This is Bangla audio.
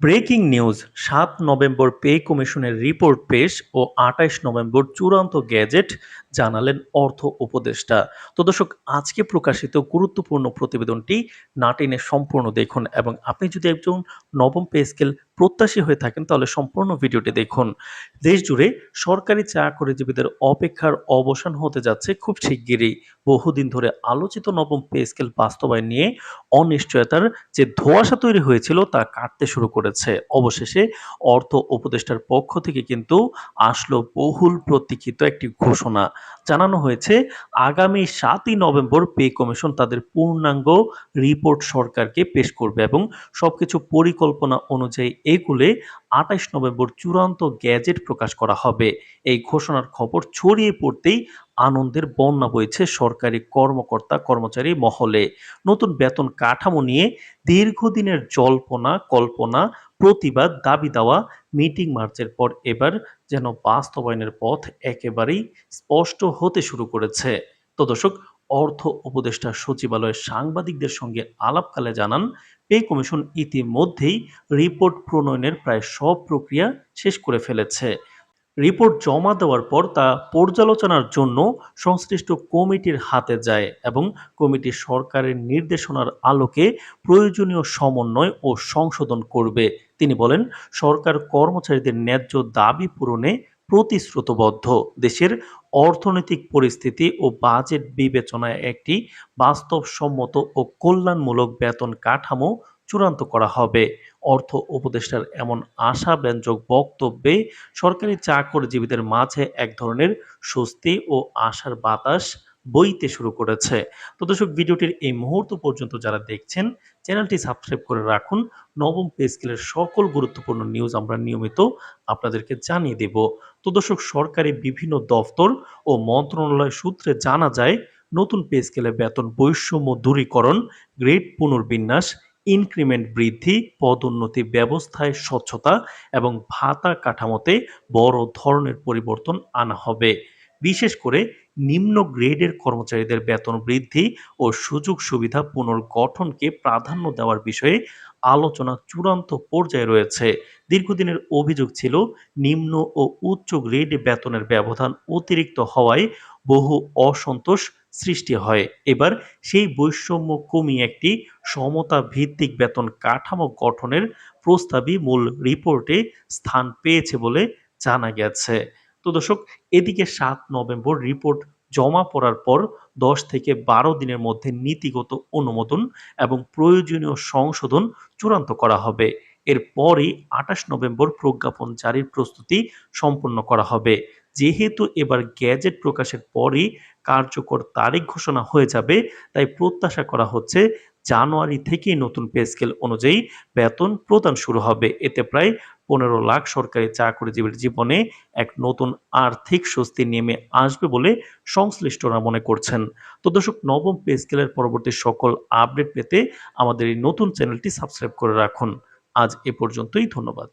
ব্রেকিং নিউজ, সাত নভেম্বর পে কমিশনের রিপোর্ট পেশ ও আঠাইশ নভেম্বর চূড়ান্ত গ্যাজেট জানালেন অর্থ উপদেষ্টা। তো দর্শক, আজকে প্রকাশিত গুরুত্বপূর্ণ প্রতিবেদনটি নাটিনে সম্পূর্ণ দেখুন এবং আপনি যদি একজন নবম পে স্কেল প্রত্যাশী হয়ে থাকেন, তাহলে সম্পূর্ণ ভিডিওটি দেখুন। দেশ জুড়ে সরকারি চাকরিজীবীদের অপেক্ষার অবসান হতে যাচ্ছে খুব শিগগিরই। বহুদিন ধরে আলোচিত নবম পে স্কেল বাস্তবায়ন নিয়ে অনিশ্চয়তার যে ধোঁয়াশা তৈরি হয়েছিল তা কাটতে শুরু করেছে। অবশেষে অর্থ উপদেষ্টার পক্ষ থেকে কিন্তু আসলো বহুল প্রতীক্ষিত একটি ঘোষণা। জানানো হয়েছে, আগামী সাতই নভেম্বর পে কমিশন তাদের পূর্ণাঙ্গ রিপোর্ট সরকারকে পেশ করবে এবং সবকিছু পরিকল্পনা অনুযায়ী এগুলে আঠাইশ নভেম্বর চূড়ান্ত গ্যাজেট প্রকাশ করা হবে। এই ঘোষণার খবর ছড়িয়ে পড়তেই আনন্দের বন্যা বইছে সরকারি কর্মকর্তা কর্মচারী মহলে। নতুন বেতন কাঠামো নিয়ে দীর্ঘদিনের জল্পনা, কল্পনা, প্রতিবাদ, দাবি দেওয়া, মিটিং মার্চের পর এবার যেন বাস্তবায়নের পথ একেবারেই স্পষ্ট হতে শুরু করেছে। তো দর্শক, অর্থ উপদেষ্টা সচিবালয়ের সাংবাদিকদের সঙ্গে আলাপকালে জানান পে কমিশন ইতিমধ্যেই রিপোর্ট প্রণয়নের প্রায় সব প্রক্রিয়া শেষ করে ফেলেছে। রিপোর্ট জমা দেওয়ার পর তা পর্যালোচনার জন্য সংশ্লিষ্ট কমিটির হাতে যায় এবং কমিটি সরকারের নির্দেশনার আলোকে প্রয়োজনীয় সমন্বয় ও সংশোধন করবে। তিনি বলেন, সরকার কর্মচারীদের ন্যায্য দাবি পূরণে প্রতিশ্রুতবদ্ধ। দেশের অর্থনৈতিক পরিস্থিতি ও বাজেট বিবেচনায় একটি বাস্তবসম্মত ও কল্যাণমূলক বেতন কাঠামো চূড়ান্ত করা হবে। অর্থ উপদেষ্টার এমন আশাব্যঞ্জক বক্তব্যে সরকারি চাকরিজীবীদের মাঝে এক ধরনের স্বস্তি ও আশার বাতাস বইতে শুরু করেছে। তো দর্শক, ভিডিওটির এই মুহূর্ত পর্যন্ত যারা দেখছেন, চ্যানেলটি সাবস্ক্রাইব করে রাখুন। নবম পে স্কেলের সকল গুরুত্বপূর্ণ নিউজ আমরা নিয়মিত আপনাদেরকে জানিয়ে দেব। তো দর্শক, সরকারি বিভিন্ন দফতর ও মন্ত্রণালয় সূত্রে জানা যায়, নতুন পে স্কেলে বেতন বৈষম্য দূরীকরণ, গ্রেড পুনর্বিন্যাস ইনক্রিমেন্ট বৃদ্ধি, পদোন্নতি ব্যবস্থায় স্বচ্ছতা এবং ভাতা কাঠামোতে বড় ধরনের পরিবর্তন আনা হবে। বিশেষ করে নিম্ন গ্রেডের কর্মচারীদের বেতন বৃদ্ধি ও সুযোগ সুবিধা পুনর্গঠনকে প্রাধান্য দেওয়ার বিষয়ে আলোচনা চূড়ান্ত পর্যায়ে রয়েছে। দীর্ঘদিনের অভিযোগ ছিল, নিম্ন ও উচ্চ গ্রেড বেতনের ব্যবধান অতিরিক্ত হওয়ায় বহু অসন্তোষ সৃষ্টি হয়। এবার সেই বৈষম্য কমিয়ে একটি সমতা ভিত্তিক বেতন কাঠামো গঠনের প্রস্তাবই মূল রিপোর্টে স্থান পেয়েছে বলে জানা গেছে। তো দর্শক এদিকে সাত নভেম্বর রিপোর্ট জমা পড়ার পর দশ থেকে বারো দিনের মধ্যে নীতিগত অনুমোদন এবং প্রয়োজনীয় সংশোধন চূড়ান্ত করা হবে। এরপরই আঠাশ নভেম্বর প্রজ্ঞাপন জারির প্রস্তুতি সম্পন্ন করা হবে। যেহেতু এবার গ্যাজেট প্রকাশের পরই কার্যকর তারিখ ঘোষণা হয়ে যাবে, তাই প্রত্যাশা করা হচ্ছে জানুয়ারি থেকেই নতুন পে স্কেল অনুযায়ী বেতন প্রদান শুরু হবে। এতে প্রায় পনেরো লাখ সরকারি চাকরিজীবীর জীবনে এক নতুন আর্থিক স্বস্তি নেমে আসবে বলে সংশ্লিষ্টরা মনে করছেন। তো দর্শক, নবম পে স্কেলের পরবর্তী সকল আপডেট পেতে আমাদের এই নতুন চ্যানেলটি সাবস্ক্রাইব করে রাখুন। আজ এ পর্যন্তই, ধন্যবাদ।